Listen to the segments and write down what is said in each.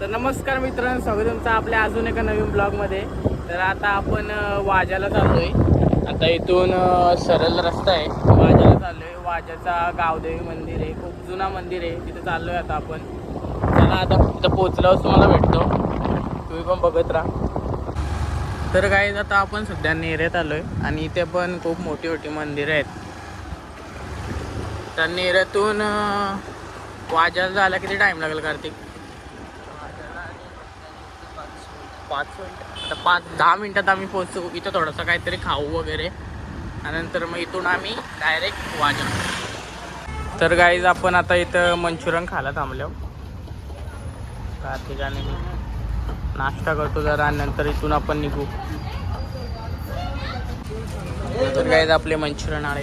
तर नमस्कार मित्रांनो स्वागत तुमचं आपल्या अजून एका नवीन ब्लॉगमध्ये. तर आता आपण अ, वाजाला चाललोय. आता इथून सरल सरळ रस्ता आहे. वाजाला चाललोय. वाजाचा गावदेवी मंदिर आहे. खूप जुना मंदिर आहे. तिथे चाललोय आता आपण. चला आता तिथं पोचल्यावर तुम्हाला भेटतो. तुम्ही पण बघत राहा. तर काय आता आपण सध्या नेऱ्यात आलोय आणि इथे पण खूप मोठी मोठी मंदिरं आहेत. तर नेऱ्यातून वाजाला जायला किती टाईम लागेल कार्तिक? पाच मिनटं. आता पाच दहा मिनटात आम्ही पोहोचतो इथं थोडंसं काहीतरी खाऊ वगैरे. आणि नंतर मग इथून आम्ही डायरेक्ट वाजा. तर गाईज आपण आता इथं मंचुरियन खायला थांबलो. कार्तिक आणि नाश्ता करतो जरा आणि नंतर इथून आपण निघू. तर गाईज आपले मंचुरियन आले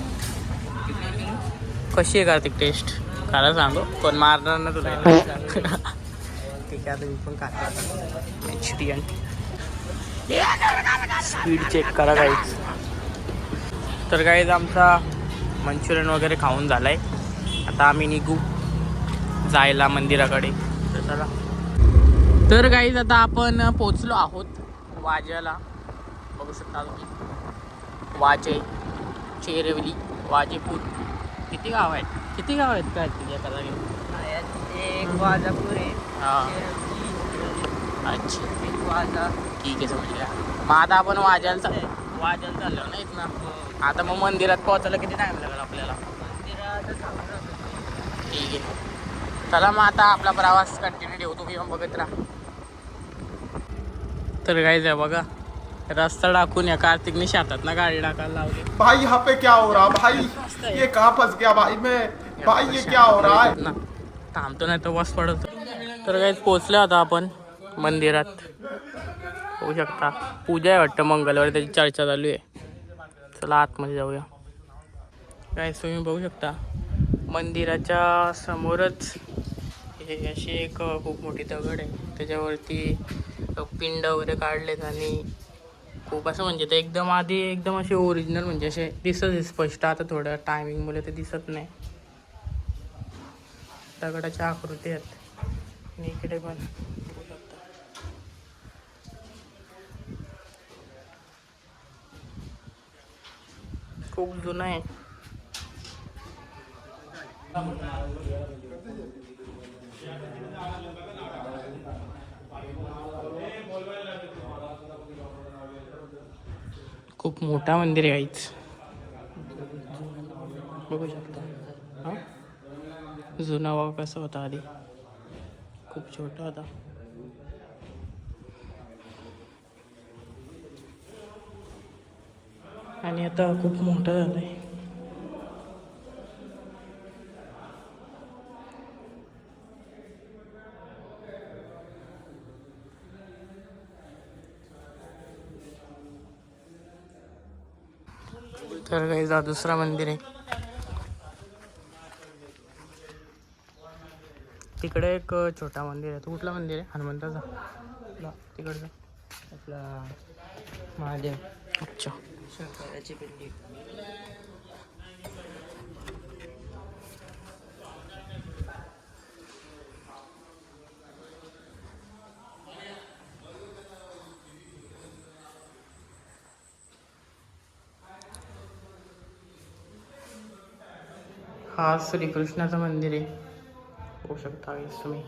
कशी आहे कार्तिक टेस्ट खरं सांगू? पण मारणार ना तुला? ठीक आहे आता मी पण खातो मंचुरियन स्पीड चेक करा काहीच तर काहीच आमचा मंचुरियन वगैरे खाऊन झालाय. आता आम्ही निघू जायला मंदिराकडे. तर चला. तर काहीच आता आपण पोचलो आहोत वाज्याला. बघू शकता तुम्ही. वाजे चेरवली वाजेपूर. किती गाव आहेत? किती गाव आहेत काय तुझ्या कदा एक वाजापूर आहे हां. अच्छा. ठीक आहे समजल्या मग आता आपण वाजायला चाल वाजायला चाललो ना? इथनं आता मग मंदिरात पोहोचायला किती टाइम लागेल आपल्याला. ठीक आहे. चला मग आता आपला प्रवास कंटिन्यू ठेवू तुम्ही पण बघत राहा. तर काय आहे बघा. रस्ता टाकून या कार्तिकने शेतात ना गाडी टाकायला लावली. भाई यहाँ पे क्या हो रहा? भाई ये कहाँ फंस गया भाई? मैं भाई ये क्या हो रहा है? ना. थांबतो नाही तर वस पडतो. तर काहीच पोचलो आता आपण मंदिरात. होऊ शकता. पूजा आहे वाटतं मंगलवारी त्याची चर्चा चालू आहे. चला आतमध्ये जाऊया. काय तुम्ही बघू शकता मंदिराच्या समोरच हे अशी एक खूप मोठी दगड आहे. त्याच्यावरती पिंड वगैरे काढलेत आणि खूप असं म्हणजे ते एकदम आधी एकदम असे ओरिजिनल म्हणजे असे दिसत आहे स्पष्ट. आता थोडं टायमिंगमुळे ते दिसत नाही. दगडाच्या आकृती आहेत. आणि इकडे पण. बघू शकता. खूप जुनं आहे. खूप मोठा मंदिर आहे आईच बघू शकता. हां? जुना वाव कसा होता आधी? खूप छोटा होता. आणि आता खूप मोठा झालाय. तर काही जा दुसरा मंदिर आहे. तिकडे एक छोटा मंदिर आहे. तो कुठला मंदिर आहे? हनुमंताचा? तिकडचा. आपला महादेव. अच्छा. शंकराची पिंडी. हा श्रीकृष्णाचं मंदिर आहे. होऊ शकता guys तुम्ही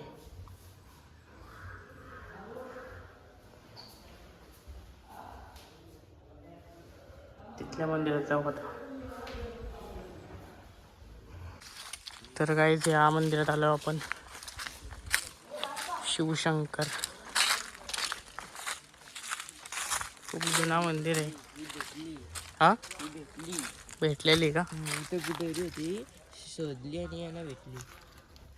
तिथल्या मंदिरात जाऊ आता तर काहीच या मंदिरात आलो आपण शिवशंकर खूप जुना मंदिर आहे हा भेटलेली का कुठे होती शोधली आणि यांना भेटली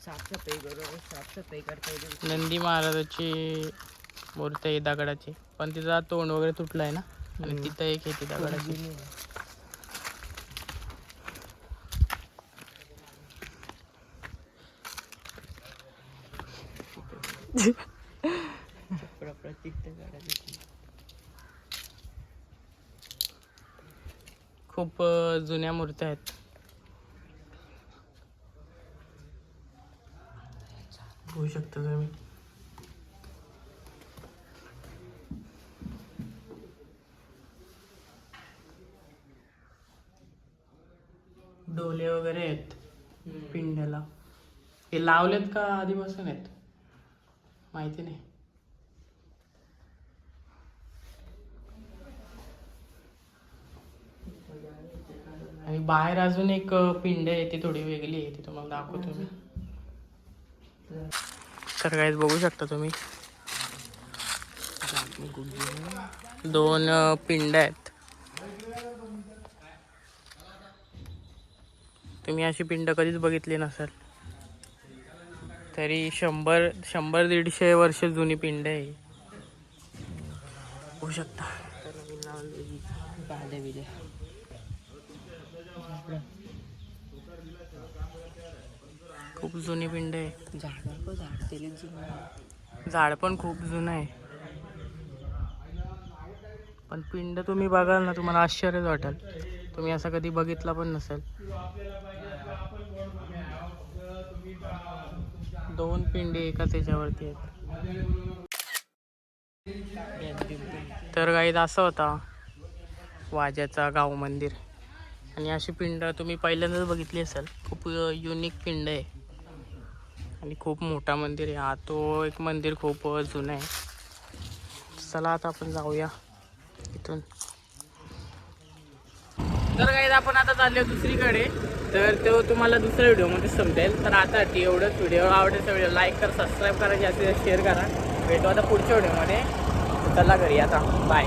साफसफाई बरोबर साफसफाई करता येईल नंदी महाराजाची मूर्ती आहे दगडाची. पण तिचा तोंड वगैरे तुटलं आहे ना? आणि तिथं एक आहे ती दगडाची. खूप जुन्या मूर्त्या आहेत. होऊ शकता डोले वगैरे आहेत पिंड्याला. हे लावलेत का आधीपासून आहेत? माहिती नाही. आणि बाहेर अजून एक पिंड आहे ती थोडी वेगळी आहे ती तुम्हाला दाखवतो मी. तर काहीच बघू शकता तुम्ही. दोन पिंड आहेत. तुम्ही अशी पिंड कधीच बघितली नसेल. तरी शंभर शंभर दीडशे वर्ष जुनी पिंड आहे होऊ शकता. खूप जुनी पिंड आहे. झाड पण झाड तेल जुनं झाड पण खूप जुनं आहे. पण पिंड तुम्ही बघाल ना तुम्हाला आश्चर्यच वाटेल. तुम्ही असं कधी बघितला पण नसेल. दोन पिंडी एकाच याच्यावरती आहेत. तर काही असं होता. वाज्याचा गाव मंदिर. आणि अशी पिंड तुम्ही पहिल्यांदाच बघितली असेल. खूप युनिक पिंड आहे. आणि खूप मोठा मंदिर आहे. हा तो एक मंदिर खूप जुनं आहे. चला आता आपण जाऊया इथून. तर काही आपण आता चाललो दुसरीकडे. तर तो तुम्हाला दुसऱ्या व्हिडिओमध्ये समजेल. तर आता ती एवढंच व्हिडिओ आवडेल तर व्हिडिओ लाईक करा सबस्क्राईब करा जास्तीत जास्त शेअर करा. भेटू आता पुढच्या व्हिडिओमध्ये. चला घरी आता. बाय